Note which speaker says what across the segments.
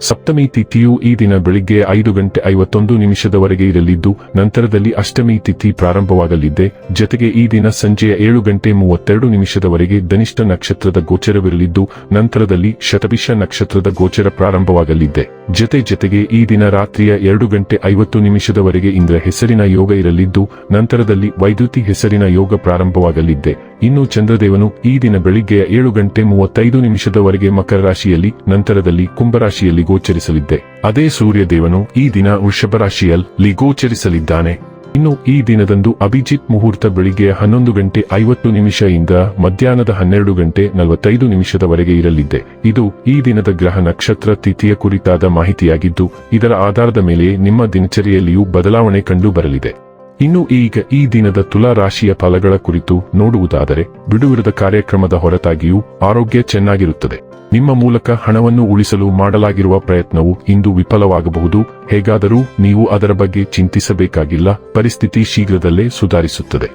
Speaker 1: ಸಪ್ತಮಿ ತಿಥಿಯು ಈ ದಿನ ಬೆಳಿಗ್ಗೆ ಐದು ಗಂಟೆ ಐವತ್ತೊಂದು ನಿಮಿಷದವರೆಗೆ ಇರಲಿದ್ದು, ನಂತರದಲ್ಲಿ ಅಷ್ಟಮಿ ತಿಥಿ ಪ್ರಾರಂಭವಾಗಲಿದೆ. ಜತೆಗೆ ಈ ದಿನ ಸಂಜೆಯ ಏಳು ಗಂಟೆ ಮೂವತ್ತೆರಡು ನಿಮಿಷದವರೆಗೆ ಧನಿಷ್ಠ ನಕ್ಷತ್ರದ ಗೋಚರವಿರಲಿದ್ದು, ನಂತರದಲ್ಲಿ ಶತಭಿಷ ನಕ್ಷತ್ರದ ಗೋಚರ ಪ್ರಾರಂಭವಾಗಲಿದೆ. ಜತೆ ಜತೆಗೆ ಈ ದಿನ ರಾತ್ರಿಯ ಎರಡು ಗಂಟೆ ಐವತ್ತು ನಿಮಿಷದವರೆಗೆ ಇಂದ್ರ ಹೆಸರಿನ ಯೋಗ ಇರಲಿದ್ದು, ನಂತರದಲ್ಲಿ ವೈದ್ಯುತಿ ಹೆಸರಿನ ಯೋಗ ಪ್ರಾರಂಭವಾಗಲಿದೆ. ಇನ್ನು ಚಂದ್ರದೇವನು ಈ ದಿನ ಬೆಳಿಗ್ಗೆಯ ಏಳು ಗಂಟೆ ಮೂವತ್ತೈದು ನಿಮಿಷದವರೆಗೆ ಮಕರ ರಾಶಿಯಲ್ಲಿ, ನಂತರದಲ್ಲಿ ಕುಂಭರಾಶಿಯಲ್ಲಿ ಗೋಚರಿಸಲಿದ್ದೆ. ಅದೇ ಸೂರ್ಯದೇವನು ಈ ದಿನ ವೃಷಭ ರಾಶಿಯಲ್ಲಿ ಗೋಚರಿಸಲಿದ್ದಾನೆ ಇನ್ನು ಈ ದಿನದಂದು ಅಭಿಜಿತ್ ಮುಹೂರ್ತ ಬೆಳಿಗ್ಗೆ ಹನ್ನೊಂದು ಗಂಟೆ ಐವತ್ತು ನಿಮಿಷದಿಂದ ಮಧ್ಯಾಹ್ನದ ಹನ್ನೆರಡು ಗಂಟೆ ನಲವತ್ತೈದು ನಿಮಿಷದವರೆಗೆ ಇರಲಿದ್ದೆ. ಇದು ಈ ದಿನದ ಗ್ರಹ ನಕ್ಷತ್ರ ತಿಥಿಯ ಕುರಿತಾದ ಮಾಹಿತಿಯಾಗಿದ್ದು, ಇದರ ಆಧಾರದ ಮೇಲೆ ನಿಮ್ಮ ದಿನಚರಿಯಲ್ಲಿಯೂ ಬದಲಾವಣೆ ಕಂಡು ಬರಲಿದೆ. ಇನ್ನು ಈಗ ಈ ದಿನದ ತುಲಾ ರಾಶಿಯ ಫಲಗಳ ಕುರಿತು ನೋಡುವುದಾದರೆ ಬಿಡುವಿರದ ಕಾರ್ಯಕ್ರಮದ ಹೊರತಾಗಿಯೂ ಆರೋಗ್ಯ ಚೆನ್ನಾಗಿರುತ್ತದೆ. ನಿಮ್ಮ ಮೂಲಕ ಹಣವನ್ನು ಉಳಿಸಲು ಮಾಡಲಾಗಿರುವ ಪ್ರಯತ್ನವು ಇಂದು ವಿಫಲವಾಗಬಹುದು. ಹೇಗಾದರೂ ನೀವು ಅದರ ಬಗ್ಗೆ ಚಿಂತಿಸಬೇಕಾಗಿಲ್ಲ. ಪರಿಸ್ಥಿತಿ ಶೀಘ್ರದಲ್ಲೇ ಸುಧಾರಿಸುತ್ತದೆ.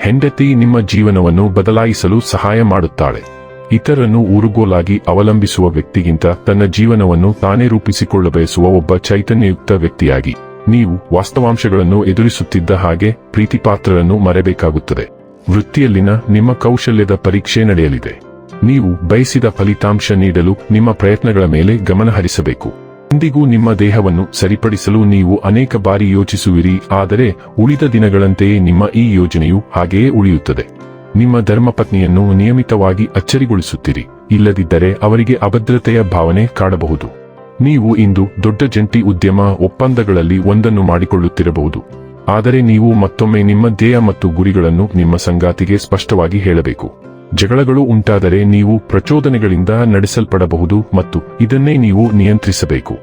Speaker 1: ಹೆಂಡತಿ ನಿಮ್ಮ ಜೀವನವನ್ನು ಬದಲಾಯಿಸಲು ಸಹಾಯ ಮಾಡುತ್ತಾಳೆ. ಇತರನ್ನು ಊರುಗೋಲಾಗಿ ಅವಲಂಬಿಸುವ ವ್ಯಕ್ತಿಗಿಂತ ತನ್ನ ಜೀವನವನ್ನು ತಾನೇ ರೂಪಿಸಿಕೊಳ್ಳಬಯಸುವ ಒಬ್ಬ ಚೈತನ್ಯಯುಕ್ತ ವ್ಯಕ್ತಿಯಾಗಿ. ನೀವು ವಾಸ್ತವಾಂಶಗಳನ್ನು ಎದುರಿಸುತ್ತಿದ್ದ ಹಾಗೆ ಪ್ರೀತಿಪಾತ್ರರನ್ನು ಮರೆಯಬೇಕಾಗುತ್ತದೆ ವೃತ್ತಿಯಲ್ಲಿನ ನಿಮ್ಮ ಕೌಶಲ್ಯದ ಪರೀಕ್ಷೆ ನಡೆಯಲಿದೆ. ನೀವು ಬಯಸಿದ ಫಲಿತಾಂಶ ನೀಡಲು ನಿಮ್ಮ ಪ್ರಯತ್ನಗಳ ಮೇಲೆ ಗಮನ ಹರಿಸಬೇಕು. ಇಂದಿಗೂ ನಿಮ್ಮ ದೇಹವನ್ನು ಸರಿಪಡಿಸಲು ನೀವು ಅನೇಕ ಬಾರಿ ಯೋಚಿಸುವಿರಿ, ಆದರೆ ಉಳಿದ ದಿನಗಳಂತೆಯೇ ನಿಮ್ಮ ಈ ಯೋಜನೆಯು ಹಾಗೆಯೇ ಉಳಿಯುತ್ತದೆ. ನಿಮ್ಮ ಧರ್ಮಪತ್ನಿಯನ್ನು ನಿಯಮಿತವಾಗಿ ಅಚ್ಚರಿಗೊಳಿಸುತ್ತೀರಿ, ಇಲ್ಲದಿದ್ದರೆ ಅವರಿಗೆ ಅಭದ್ರತೆಯ ಭಾವನೆ ಕಾಡಬಹುದು. ನೀವು ಇಂದು ದೊಡ್ಡ ಜಂಟಿ ಉದ್ಯಮ ಒಪ್ಪಂದಗಳಲ್ಲಿ ಒಂದನ್ನು ಮಾಡಿಕೊಳ್ಳುತ್ತಿರಬಹುದು. ಆದರೆ ನೀವು ಮತ್ತೊಮ್ಮೆ ನಿಮ್ಮ ಧ್ಯೇಯ ಮತ್ತು ಗುರಿಗಳನ್ನು ನಿಮ್ಮ ಸಂಗಾತಿಗೆ ಸ್ಪಷ್ಟವಾಗಿ ಹೇಳಬೇಕು. ಜಗಳಗಳು ಉಂಟಾದರೆ ನೀವು ಪ್ರಚೋದನೆಗಳಿಂದ ನಡೆಸಲ್ಪಡಬಹುದು ಮತ್ತು ಇದನ್ನೇ ನೀವು ನಿಯಂತ್ರಿಸಬೇಕು.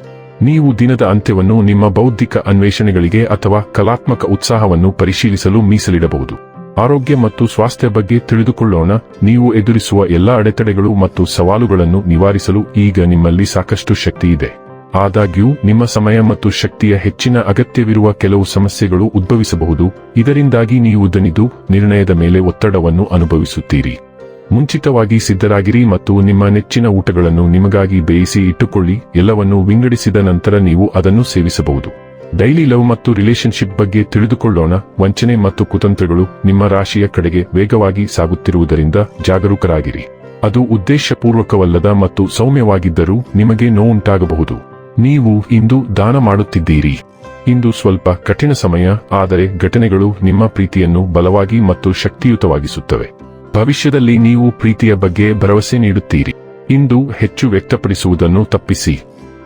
Speaker 1: ನೀವು ದಿನದ ಅಂತ್ಯವನ್ನು ನಿಮ್ಮ ಬೌದ್ಧಿಕ ಅನ್ವೇಷಣೆಗಳಿಗೆ ಅಥವಾ ಕಲಾತ್ಮಕ ಉತ್ಸಾಹವನ್ನು ಪರಿಶೀಲಿಸಲು ಮೀಸಲಿಡಬಹುದು. ಆರೋಗ್ಯ ಮತ್ತು ಸ್ವಾಸ್ಥ್ಯ ಬಗ್ಗೆ ತಿಳಿದುಕೊಳ್ಳೋಣ. ನೀವು ಎದುರಿಸುವ ಎಲ್ಲಾ ಅಡೆತಡೆಗಳು ಮತ್ತು ಸವಾಲುಗಳನ್ನು ನಿವಾರಿಸಲು ಈಗ ನಿಮ್ಮಲ್ಲಿ ಸಾಕಷ್ಟು ಶಕ್ತಿ ಇದೆ. ಆದಾಗ್ಯೂ, ನಿಮ್ಮ ಸಮಯ ಮತ್ತು ಶಕ್ತಿಯ ಹೆಚ್ಚಿನ ಅಗತ್ಯವಿರುವ ಕೆಲವು ಸಮಸ್ಯೆಗಳು ಉದ್ಭವಿಸಬಹುದು. ಇದರಿಂದಾಗಿ ನೀವು ದನಿದು ನಿರ್ಣಯದ ಮೇಲೆ ಒತ್ತಡವನ್ನು ಅನುಭವಿಸುತ್ತೀರಿ. ಮುಂಚಿತವಾಗಿ ಸಿದ್ಧರಾಗಿರಿ ಮತ್ತು ನಿಮ್ಮ ನೆಚ್ಚಿನ ಊಟಗಳನ್ನು ನಿಮಗಾಗಿ ಬೇಯಿಸಿ ಇಟ್ಟುಕೊಳ್ಳಿ. ಎಲ್ಲವನ್ನೂ ವಿಂಗಡಿಸಿದ ನಂತರ ನೀವು ಅದನ್ನು ಸೇವಿಸಬಹುದು. ಡೈಲಿ ಲವ್ ಮತ್ತು ರಿಲೇಶನ್ಶಿಪ್ ಬಗ್ಗೆ ತಿಳಿದುಕೊಳ್ಳೋಣ. ವಂಚನೆ ಮತ್ತು ಕುತಂತ್ರಗಳು ನಿಮ್ಮ ರಾಶಿಯ ಕಡೆಗೆ ವೇಗವಾಗಿ ಸಾಗುತ್ತಿರುವುದರಿಂದ ಜಾಗರೂಕರಾಗಿರಿ. ಅದು ಉದ್ದೇಶಪೂರ್ವಕವಲ್ಲದ ಮತ್ತು ಸೌಮ್ಯವಾಗಿದ್ದರೂ ನಿಮಗೆ ನೋವುಂಟಾಗಬಹುದು. ನೀವು ಇಂದು ದಾನ ಮಾಡುತ್ತಿದ್ದೀರಿ. ಇಂದು ಸ್ವಲ್ಪ ಕಠಿಣ ಸಮಯ, ಆದರೆ ಘಟನೆಗಳು ನಿಮ್ಮ ಪ್ರೀತಿಯನ್ನು ಬಲವಾಗಿ ಮತ್ತು ಶಕ್ತಿಯುತವಾಗಿಸುತ್ತವೆ. ಭವಿಷ್ಯದಲ್ಲಿ ನೀವು ಪ್ರೀತಿಯ ಬಗ್ಗೆ ಭರವಸೆ ನೀಡುತ್ತೀರಿ. ಇಂದು ಹೆಚ್ಚು ವ್ಯಕ್ತಪಡಿಸುವುದನ್ನು ತಪ್ಪಿಸಿ.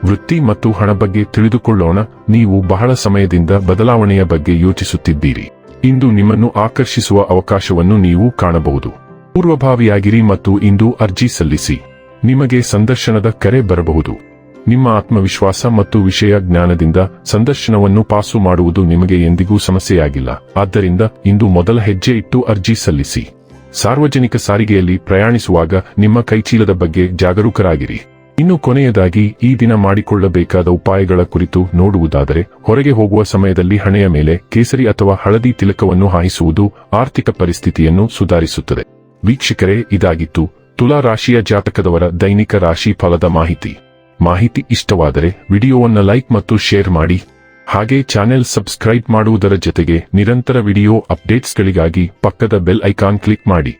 Speaker 1: ವೃತ್ತಿ ಮತ್ತು ಹಣ ಬಗ್ಗೆ ತಿಳಿದುಕೊಳ್ಳೋಣ. ನೀವು ಬಹಳ ಸಮಯದಿಂದ ಬದಲಾವಣೆಯ ಬಗ್ಗೆ ಯೋಚಿಸುತ್ತಿದ್ದೀರಿ. ಇಂದು ನಿಮ್ಮನ್ನು ಆಕರ್ಷಿಸುವ ಅವಕಾಶವನ್ನು ನೀವು ಕಾಣಬಹುದು. ಪೂರ್ವಭಾವಿಯಾಗಿರಿ ಮತ್ತು ಇಂದು ಅರ್ಜಿ ಸಲ್ಲಿಸಿ. ನಿಮಗೆ ಸಂದರ್ಶನದ ಕರೆ ಬರಬಹುದು. ನಿಮ್ಮ ಆತ್ಮವಿಶ್ವಾಸ ಮತ್ತು ವಿಷಯ ಜ್ಞಾನದಿಂದ ಸಂದರ್ಶನವನ್ನು ಪಾಸು ಮಾಡುವುದು ನಿಮಗೆ ಎಂದಿಗೂ ಸಮಸ್ಯೆಯಾಗಿಲ್ಲ. ಆದ್ದರಿಂದ ಇಂದು ಮೊದಲ ಹೆಜ್ಜೆ ಇಟ್ಟು ಅರ್ಜಿ ಸಲ್ಲಿಸಿ. ಸಾರ್ವಜನಿಕ ಸಾರಿಗೆಯಲ್ಲಿ ಪ್ರಯಾಣಿಸುವಾಗ ನಿಮ್ಮ ಕೈಚೀಲದ ಬಗ್ಗೆ ಜಾಗರೂಕರಾಗಿರಿ. ಇನ್ನು ಕೊನೆಯದಾಗಿ ಈ ದಿನ ಮಾಡಿಕೊಳ್ಳಬೇಕಾದ ಉಪಾಯಗಳ ಕುರಿತು ನೋಡುವುದಾದರೆ, ಹೊರಗೆ ಹೋಗುವ ಸಮಯದಲ್ಲಿ ಹಣೆಯ ಮೇಲೆ ಕೇಸರಿ ಅಥವಾ ಹಳದಿ ತಿಲಕವನ್ನು ಹಾಯಿಸುವುದು ಆರ್ಥಿಕ ಪರಿಸ್ಥಿತಿಯನ್ನು ಸುಧಾರಿಸುತ್ತದೆ. ವೀಕ್ಷಕರೇ, ಇದಾಗಿತ್ತು ತುಲಾ ರಾಶಿಯ ಜಾತಕದವರ ದೈನಿಕ ರಾಶಿ ಫಲದ ಮಾಹಿತಿ. ಮಾಹಿತಿ ಇಷ್ಟವಾದರೆ ವಿಡಿಯೋವನ್ನು ಲೈಕ್ ಮತ್ತು ಶೇರ್ ಮಾಡಿ. ಹಾಗೆ ಚಾನೆಲ್ ಸಬ್ಸ್ಕ್ರೈಬ್ ಮಾಡುವುದರ ಜೊತೆಗೆ ನಿರಂತರ ವಿಡಿಯೋ ಅಪ್ಡೇಟ್ಸ್ಗಳಿಗಾಗಿ ಪಕ್ಕದ ಬೆಲ್ ಐಕಾನ್ ಕ್ಲಿಕ್ ಮಾಡಿ.